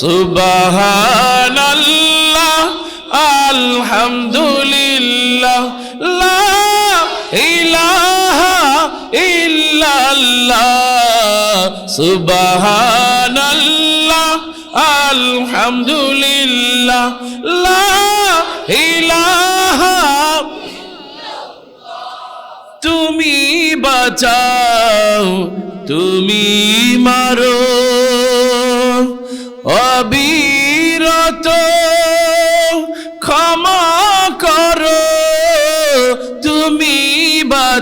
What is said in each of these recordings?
সুবহানাল্লাহ আলহামদুলিল্লাহ লা ইলাহা আলহামদুলিল্লাহ লা ইলাহা তুমি বাঁচাও তুমি মারো।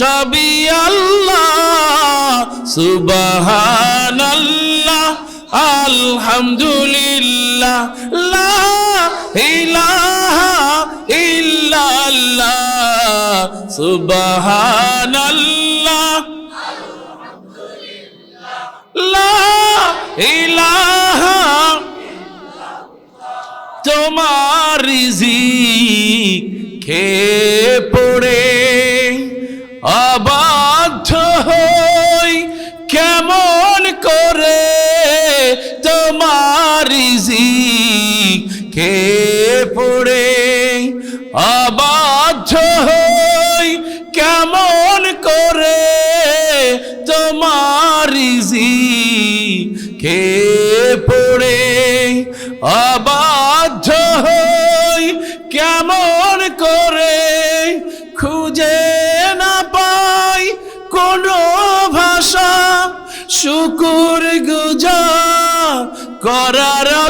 সবই আল্লাহ সুবহানাল্লাহ আলহামদুলিল্লাহ লা ইলাহা ইল্লাল্লাহ ইলাহা তোমার রিজিক খেয়ে পড়ে অবাধ্য হই কেমন করে তোমার রিজিক খেয়ে পড়ে? অবাধ্য হই কেমন করে খুঁজে না পাই কোনো ভাষা? শুকুর গুজার করার